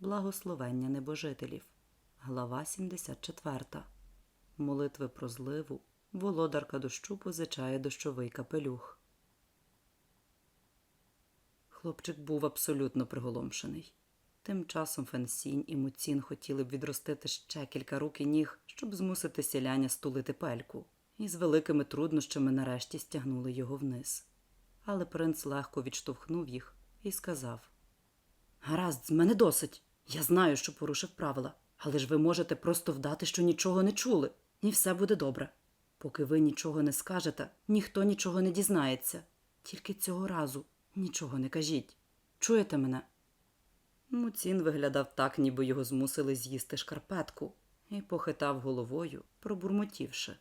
Благословення небожителів. Глава 74. Молитви про зливу. Володарка дощу позичає дощовий капелюх. Хлопчик був абсолютно приголомшений. Тим часом Фенсінь і Муцін хотіли б відростити ще кілька рук і ніг, щоб змусити сіляня стулити пельку, і з великими труднощами нарешті стягнули його вниз. Але принц легко відштовхнув їх і сказав: Гаразд, з мене досить. Я знаю, що порушив правила, але ж ви можете просто вдати, що нічого не чули, і все буде добре. Поки ви нічого не скажете, ніхто нічого не дізнається. Тільки цього разу нічого не кажіть. Чуєте мене? Муцін виглядав так, ніби його змусили з'їсти шкарпетку, і похитав головою, пробурмотівши.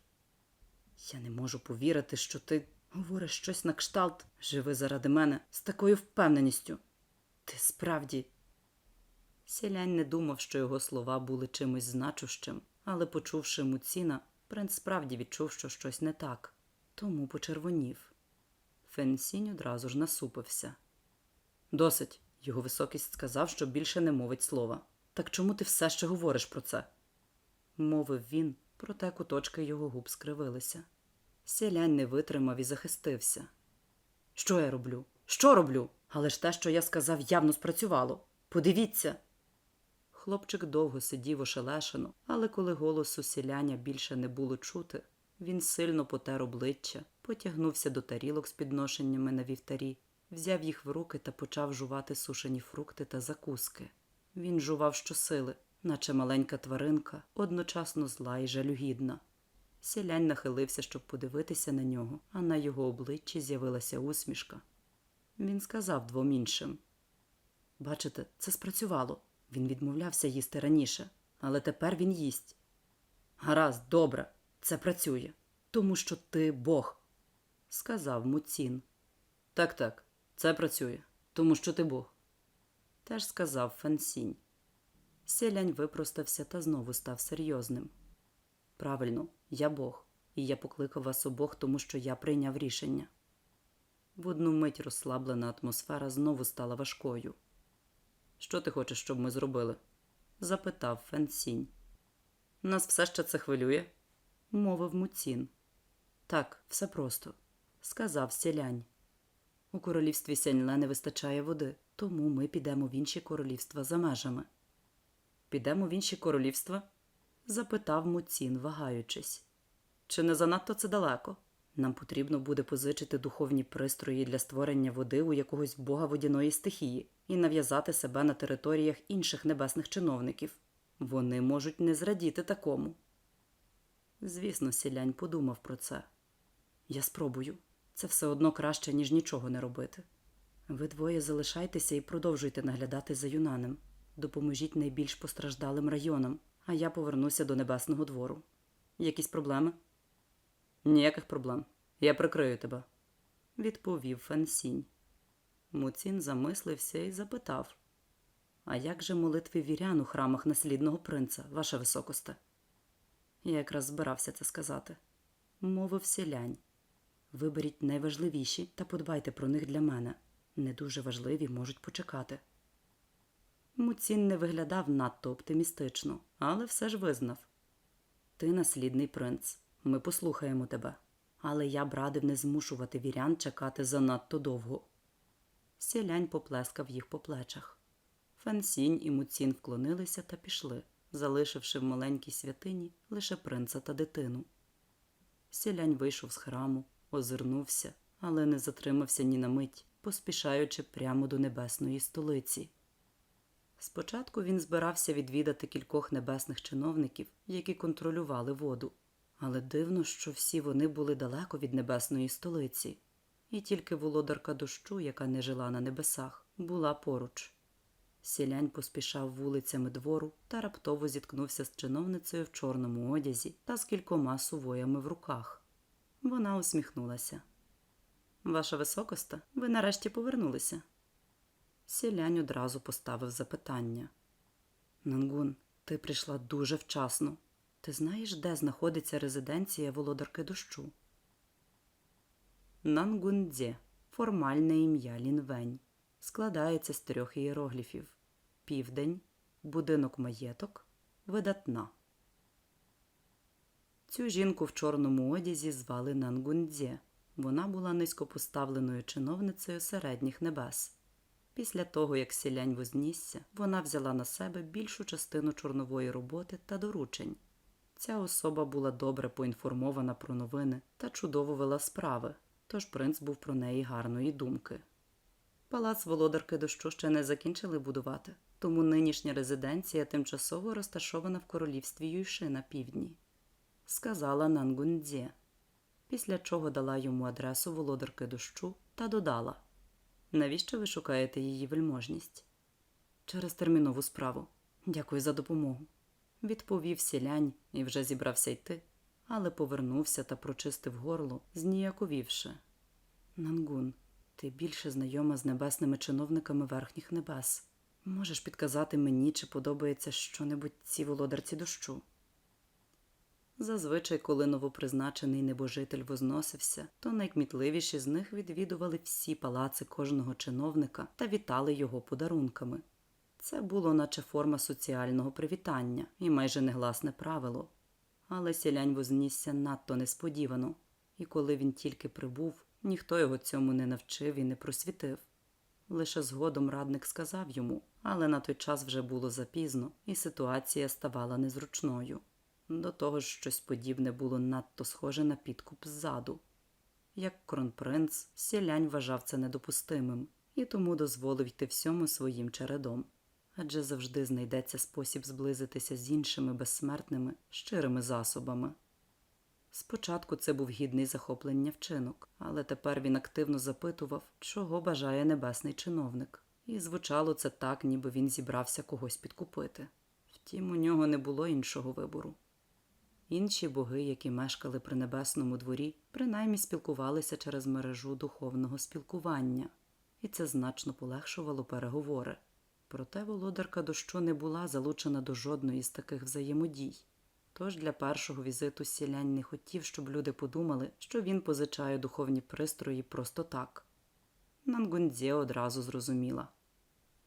Я не можу повірити, що ти говориш щось на кшталт, живи заради мене з такою впевненістю. Ти справді. Сілянь не думав, що його слова були чимось значущим, але, почувши Муціна, принц справді відчув, що щось не так, тому почервонів. Фенсінь одразу ж насупився. Досить. Його високість сказав, що більше не мовить слова. Так чому ти все ще говориш про це? мовив він, проте куточки його губ скривилися. Сілянь не витримав і захистився. Що я роблю? Що роблю? Але ж те, що я сказав, явно спрацювало. Подивіться. Хлопчик довго сидів ошелешено, але коли голосу сіляня більше не було чути, він сильно потер обличчя, потягнувся до тарілок з підношеннями на вівтарі, взяв їх в руки та почав жувати сушені фрукти та закуски. Він жував щосили, наче маленька тваринка, одночасно зла і жалюгідна. Сілянь нахилився, щоб подивитися на нього, а на його обличчі з'явилася усмішка. Він сказав двом іншим Бачите, це спрацювало. Він відмовлявся їсти раніше, але тепер він їсть. Гаразд, добре, це працює, тому що ти Бог, сказав Муцін. Так, так, це працює, тому що ти Бог. Теж сказав Фансінь. Сілянь випростався та знову став серйозним. Правильно, я Бог, і я покликав вас обох, тому що я прийняв рішення. В одну мить розслаблена атмосфера знову стала важкою. Що ти хочеш, щоб ми зробили? запитав Фенсінь. Нас все ще це хвилює? мовив Муцін. Так, все просто, сказав сілянь. У королівстві Сяньле не вистачає води, тому ми підемо в інші королівства за межами. Підемо в інші королівства? запитав Муцін, вагаючись. Чи не занадто це далеко? Нам потрібно буде позичити духовні пристрої для створення води у якогось бога водяної стихії і нав'язати себе на територіях інших небесних чиновників. Вони можуть не зрадіти такому. Звісно, сілянь подумав про це. Я спробую. Це все одно краще, ніж нічого не робити. Ви двоє залишайтеся і продовжуйте наглядати за юнанем. Допоможіть найбільш постраждалим районам, а я повернуся до небесного двору. Якісь проблеми? Ніяких проблем. Я прикрию тебе, відповів Фансінь. Муцін замислився і запитав: А як же молитви вірян у храмах наслідного принца, ваша високосте? Я якраз збирався це сказати. Мовив сілянь. Виберіть найважливіші та подбайте про них для мене. Не дуже важливі можуть почекати. Муцін не виглядав надто оптимістично, але все ж визнав Ти наслідний принц. Ми послухаємо тебе. Але я б радив не змушувати вірян чекати занадто довго. Сілянь поплескав їх по плечах. Фансінь і Муцін вклонилися та пішли, залишивши в маленькій святині лише принца та дитину. Сілянь вийшов з храму, озирнувся, але не затримався ні на мить, поспішаючи прямо до небесної столиці. Спочатку він збирався відвідати кількох небесних чиновників, які контролювали воду, але дивно, що всі вони були далеко від небесної столиці, і тільки володарка дощу, яка не жила на небесах, була поруч. Сілянь поспішав вулицями двору та раптово зіткнувся з чиновницею в чорному одязі та з кількома сувоями в руках. Вона усміхнулася. Ваша високоста, ви нарешті повернулися. Сілянь одразу поставив запитання. Нангун, ти прийшла дуже вчасно. Ти знаєш, де знаходиться резиденція володарки дощу? Нангундзе формальне ім'я Лінвень. Складається з трьох ієрогліфів: південь, будинок маєток, видатна. Цю жінку в чорному одязі звали Нангундзе. Вона була низькопоставленою чиновницею середніх небес. Після того, як сілянь вознісся, вона взяла на себе більшу частину чорнової роботи та доручень. Ця особа була добре поінформована про новини та чудово вела справи, тож принц був про неї гарної думки. Палац володарки дощу ще не закінчили будувати, тому нинішня резиденція тимчасово розташована в королівстві Юйши на півдні, сказала Нангундзе, після чого дала йому адресу володарки дощу та додала Навіщо ви шукаєте її вельможність? Через термінову справу. Дякую за допомогу. Відповів сілянь і вже зібрався йти, але повернувся та прочистив горло, зніяковівши. Нангун, ти більше знайома з небесними чиновниками верхніх небес. Можеш підказати мені, чи подобається щонебудь цій володарці дощу? Зазвичай, коли новопризначений небожитель возносився, то найкмітливіші з них відвідували всі палаци кожного чиновника та вітали його подарунками. Це було наче форма соціального привітання і майже негласне правило. Але сілянь вознісся надто несподівано, і коли він тільки прибув, ніхто його цьому не навчив і не просвітив. Лише згодом радник сказав йому, але на той час вже було запізно, і ситуація ставала незручною. До того ж, щось подібне було надто схоже на підкуп ззаду. Як кронпринц, сілянь вважав це недопустимим і тому дозволив йти всьому своїм чередом. Адже завжди знайдеться спосіб зблизитися з іншими безсмертними, щирими засобами. Спочатку це був гідний захоплення вчинок, але тепер він активно запитував, чого бажає небесний чиновник, і звучало це так, ніби він зібрався когось підкупити. Втім, у нього не було іншого вибору. Інші боги, які мешкали при небесному дворі, принаймні спілкувалися через мережу духовного спілкування, і це значно полегшувало переговори. Проте володарка дощу не була залучена до жодної з таких взаємодій. Тож для першого візиту сілянь не хотів, щоб люди подумали, що він позичає духовні пристрої просто так. Нангундзе одразу зрозуміла.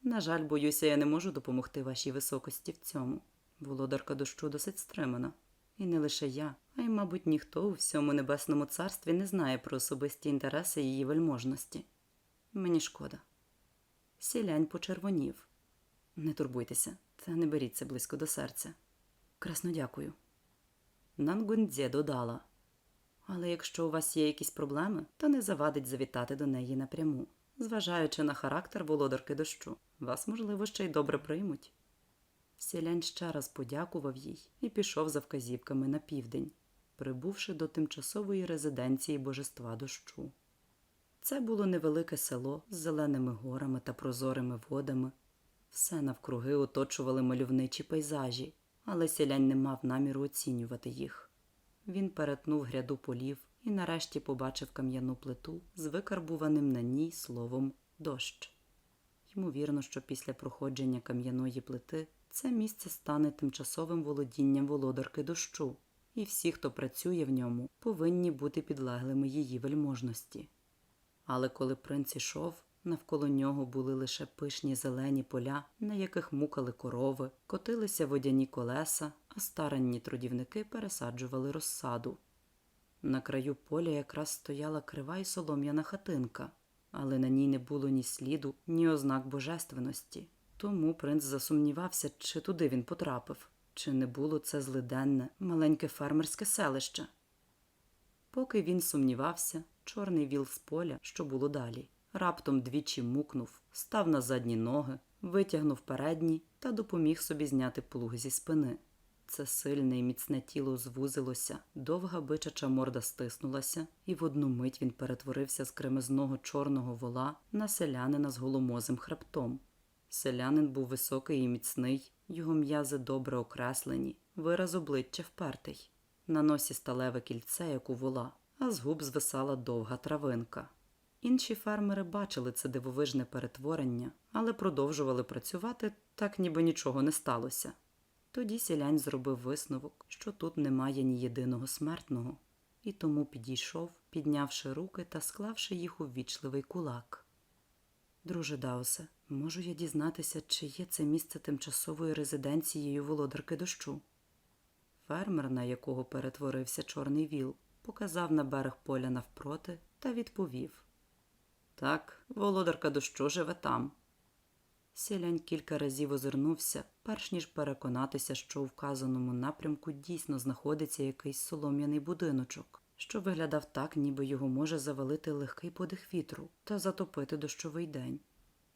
На жаль, боюся, я не можу допомогти вашій високості в цьому. Володарка дощу досить стримана. І не лише я, а й, мабуть, ніхто у всьому небесному царстві не знає про особисті інтереси її вельможності. Мені шкода. Сілянь почервонів. Не турбуйтеся, та не беріть це близько до серця. Красно дякую. Нангундзе додала. Але якщо у вас є якісь проблеми, то не завадить завітати до неї напряму. Зважаючи на характер володарки дощу, вас, можливо, ще й добре приймуть. Сілянь ще раз подякував їй і пішов за вказівками на південь, прибувши до тимчасової резиденції божества дощу. Це було невелике село з зеленими горами та прозорими водами. Все навкруги оточували мальовничі пейзажі, але сілянь не мав наміру оцінювати їх. Він перетнув гряду полів і нарешті побачив кам'яну плиту з викарбуваним на ній словом дощ. Ймовірно, що після проходження кам'яної плити це місце стане тимчасовим володінням володарки дощу, і всі, хто працює в ньому, повинні бути підлеглими її вельможності. Але коли принц ішов, навколо нього були лише пишні зелені поля, на яких мукали корови, котилися водяні колеса, а старанні трудівники пересаджували розсаду. На краю поля якраз стояла крива й солом'яна хатинка, але на ній не було ні сліду, ні ознак божественності. Тому принц засумнівався, чи туди він потрапив, чи не було це злиденне, маленьке фермерське селище. Поки він сумнівався, чорний віл з поля, що було далі, раптом двічі мукнув, став на задні ноги, витягнув передні та допоміг собі зняти плуг зі спини. Це сильне і міцне тіло звузилося, довга бичача морда стиснулася, і в одну мить він перетворився з кремезного чорного вола на селянина з голомозим хребтом. Селянин був високий і міцний, його м'язи добре окреслені, вираз обличчя впертий. На носі сталеве кільце, як у вола, а з губ звисала довга травинка. Інші фермери бачили це дивовижне перетворення, але продовжували працювати так, ніби нічого не сталося. Тоді сілянь зробив висновок, що тут немає ні єдиного смертного, і тому підійшов, піднявши руки та склавши їх у ввічливий кулак. Друже Даусе, можу я дізнатися, чи є це місце тимчасовою резиденцією володарки дощу? Фермер, на якого перетворився чорний віл, показав на берег поля навпроти та відповів Так, володарка дощу живе там. Сілянь кілька разів озирнувся, перш ніж переконатися, що у вказаному напрямку дійсно знаходиться якийсь солом'яний будиночок, що виглядав так, ніби його може завалити легкий подих вітру та затопити дощовий день.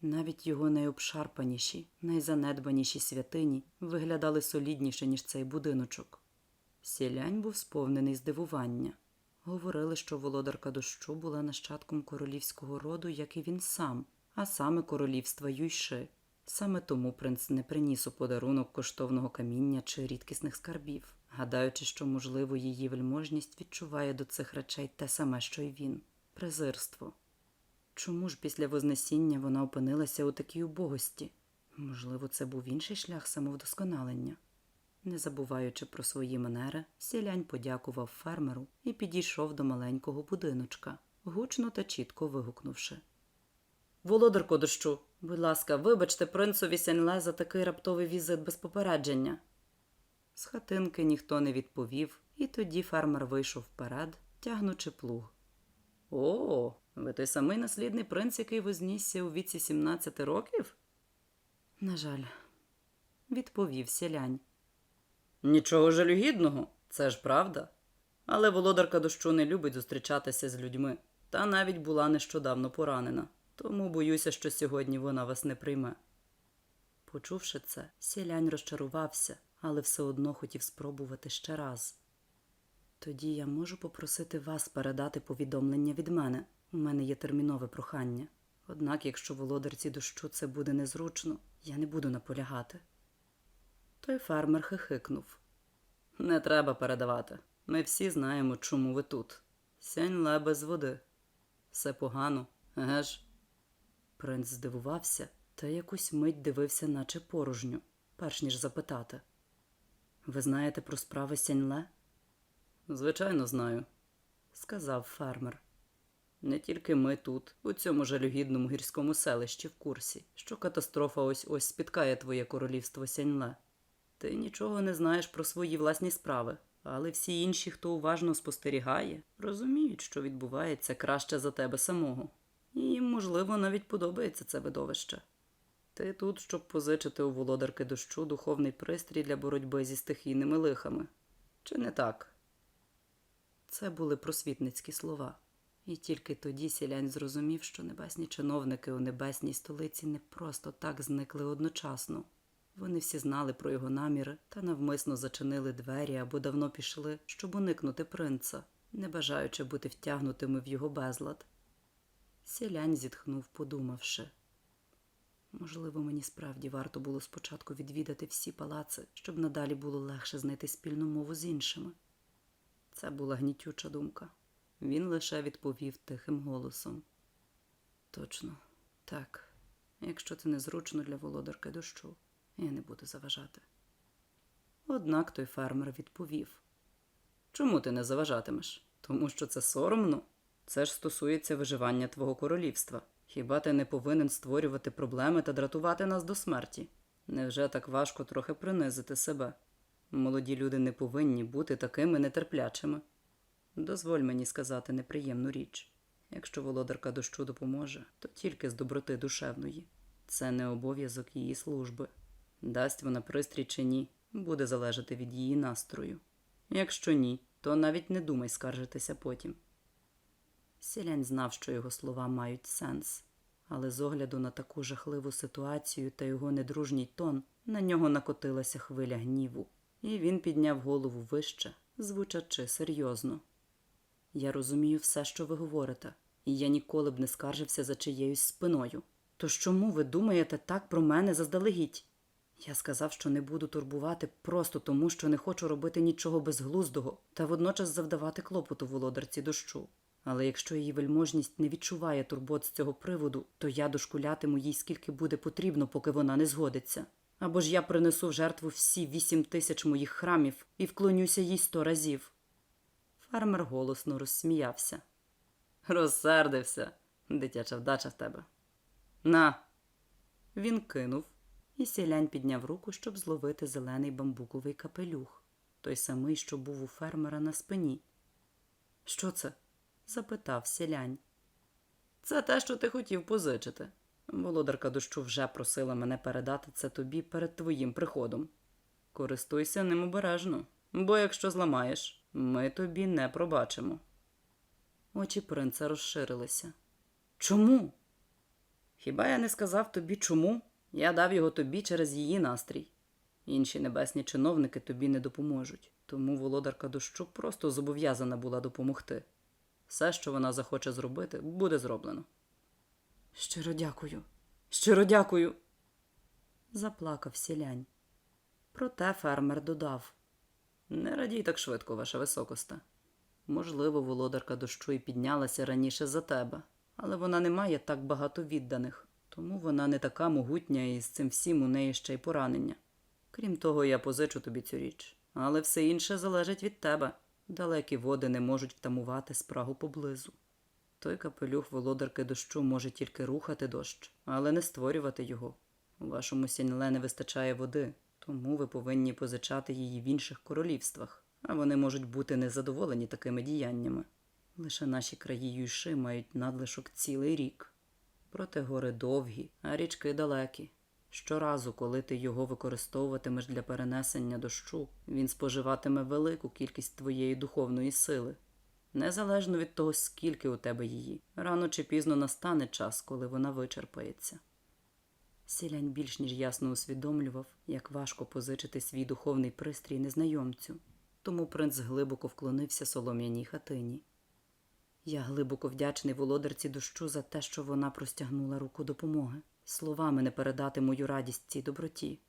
Навіть його найобшарпаніші, найзанедбаніші святині виглядали солідніше, ніж цей будиночок. Сілянь був сповнений здивування. Говорили, що володарка дощу була нащадком королівського роду, як і він сам, а саме королівства Юйши. Саме тому принц не приніс у подарунок коштовного каміння чи рідкісних скарбів, гадаючи, що, можливо, її вельможність відчуває до цих речей те саме, що й він презирство. Чому ж після Вознесіння вона опинилася у такій убогості? Можливо, це був інший шлях самовдосконалення. Не забуваючи про свої манери, сілянь подякував фермеру і підійшов до маленького будиночка, гучно та чітко вигукнувши. Володарко дощу, будь ласка, вибачте принцові Сяньле за такий раптовий візит без попередження. З хатинки ніхто не відповів, і тоді фермер вийшов вперед, тягнучи плуг. О, ви той самий наслідний принц, який вознісся у віці 17 років? На жаль, відповів селянь. Нічого жалюгідного, це ж правда. Але володарка дощу не любить зустрічатися з людьми, та навіть була нещодавно поранена, тому боюся, що сьогодні вона вас не прийме. Почувши це, сілянь розчарувався, але все одно хотів спробувати ще раз. Тоді я можу попросити вас передати повідомлення від мене. У мене є термінове прохання. Однак, якщо володарці дощу це буде незручно, я не буду наполягати. Той фермер хихикнув. Не треба передавати. Ми всі знаємо, чому ви тут. Сянь без води. Все погано, еге ж? Принц здивувався та якусь мить дивився, наче порожню, перш ніж запитати. Ви знаєте про справи Сяньле? Звичайно, знаю, сказав фермер. Не тільки ми тут, у цьому жалюгідному гірському селищі в курсі, що катастрофа ось ось спіткає твоє королівство Сяньле. Ти нічого не знаєш про свої власні справи, але всі інші, хто уважно спостерігає, розуміють, що відбувається краще за тебе самого. І можливо, навіть подобається це видовище. Ти тут, щоб позичити у володарки дощу духовний пристрій для боротьби зі стихійними лихами. Чи не так? Це були просвітницькі слова. І тільки тоді сілянь зрозумів, що небесні чиновники у небесній столиці не просто так зникли одночасно. Вони всі знали про його наміри та навмисно зачинили двері або давно пішли, щоб уникнути принца, не бажаючи бути втягнутими в його безлад. Сілянь зітхнув, подумавши. Можливо, мені справді варто було спочатку відвідати всі палаци, щоб надалі було легше знайти спільну мову з іншими. Це була гнітюча думка. Він лише відповів тихим голосом. Точно, так, якщо це незручно для володарки дощу, я не буду заважати. Однак той фермер відповів: Чому ти не заважатимеш? Тому що це соромно. Це ж стосується виживання твого королівства. Хіба ти не повинен створювати проблеми та дратувати нас до смерті? Невже так важко трохи принизити себе? Молоді люди не повинні бути такими нетерплячими. Дозволь мені сказати неприємну річ. Якщо володарка дощу допоможе, то тільки з доброти душевної. Це не обов'язок її служби. Дасть вона пристрій чи ні, буде залежати від її настрою. Якщо ні, то навіть не думай скаржитися потім. Сілянь знав, що його слова мають сенс, але з огляду на таку жахливу ситуацію та його недружній тон на нього накотилася хвиля гніву, і він підняв голову вище, звучачи серйозно. Я розумію все, що ви говорите, і я ніколи б не скаржився за чиєюсь спиною. Тож чому ви думаєте так про мене заздалегідь? Я сказав, що не буду турбувати просто тому, що не хочу робити нічого безглуздого та водночас завдавати клопоту володарці дощу. Але якщо її вельможність не відчуває турбот з цього приводу, то я дошкулятиму їй скільки буде потрібно, поки вона не згодиться. Або ж я принесу в жертву всі вісім тисяч моїх храмів і вклонюся їй сто разів. Фермер голосно розсміявся. Розсердився, дитяча вдача в тебе. На. Він кинув, і сілянь підняв руку, щоб зловити зелений бамбуковий капелюх, той самий, що був у фермера на спині. Що це? запитав сілянь. Це те, що ти хотів позичити. Володарка дощу вже просила мене передати це тобі перед твоїм приходом. Користуйся ним обережно, бо якщо зламаєш, ми тобі не пробачимо. Очі принца розширилися. Чому? Хіба я не сказав тобі чому? Я дав його тобі через її настрій. Інші небесні чиновники тобі не допоможуть, тому володарка дощу просто зобов'язана була допомогти. Все, що вона захоче зробити, буде зроблено. Щиро дякую, щиро дякую. Заплакав сілянь. Проте фермер додав Не радій так швидко, ваша високоста. Можливо, володарка дощу і піднялася раніше за тебе, але вона не має так багато відданих, тому вона не така могутня і з цим всім у неї ще й поранення. Крім того, я позичу тобі цю річ, але все інше залежить від тебе. Далекі води не можуть втамувати спрагу поблизу. Той капелюх володарки дощу може тільки рухати дощ, але не створювати його. У вашому сінле не вистачає води, тому ви повинні позичати її в інших королівствах, а вони можуть бути незадоволені такими діяннями. Лише наші краї юйши мають надлишок цілий рік. Проте гори довгі, а річки далекі. Щоразу, коли ти його використовуватимеш для перенесення дощу, він споживатиме велику кількість твоєї духовної сили. Незалежно від того, скільки у тебе її, рано чи пізно настане час, коли вона вичерпається. Сілянь більш ніж ясно усвідомлював, як важко позичити свій духовний пристрій незнайомцю, тому принц глибоко вклонився солом'яній хатині. Я глибоко вдячний володарці дощу за те, що вона простягнула руку допомоги. Словами не передати мою радість цій доброті.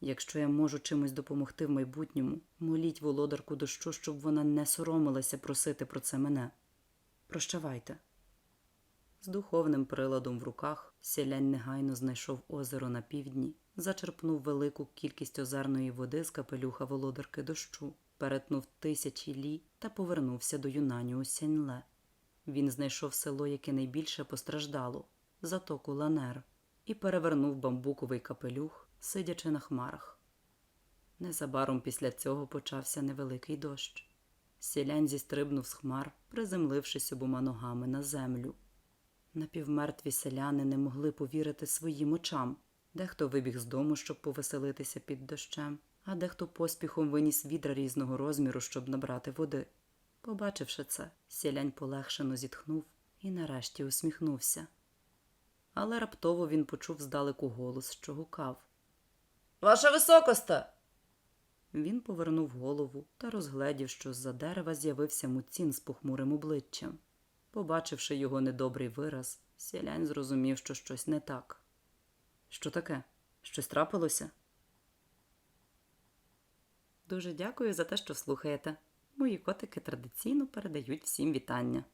Якщо я можу чимось допомогти в майбутньому, моліть володарку дощу, щоб вона не соромилася просити про це мене. Прощавайте. З духовним приладом в руках сілянь негайно знайшов озеро на півдні, зачерпнув велику кількість озерної води з капелюха володарки дощу, перетнув тисячі лі та повернувся до юнаню Сяньле. Він знайшов село, яке найбільше постраждало затоку Ланер, і перевернув бамбуковий капелюх, сидячи на хмарах. Незабаром після цього почався невеликий дощ. Сілянь зістрибнув з хмар, приземлившись обома ногами на землю. Напівмертві селяни не могли повірити своїм очам. Дехто вибіг з дому, щоб повеселитися під дощем, а дехто поспіхом виніс відра різного розміру, щоб набрати води. Побачивши це, сілянь полегшено зітхнув і нарешті усміхнувся. Але раптово він почув здалеку голос, що гукав. Ваша високоста. Він повернув голову та розгледів, що з-за дерева з'явився муцін з похмурим обличчям. Побачивши його недобрий вираз, сілянь зрозумів, що щось не так. Що таке? Щось трапилося? Дуже дякую за те, що слухаєте. Мої котики традиційно передають всім вітання.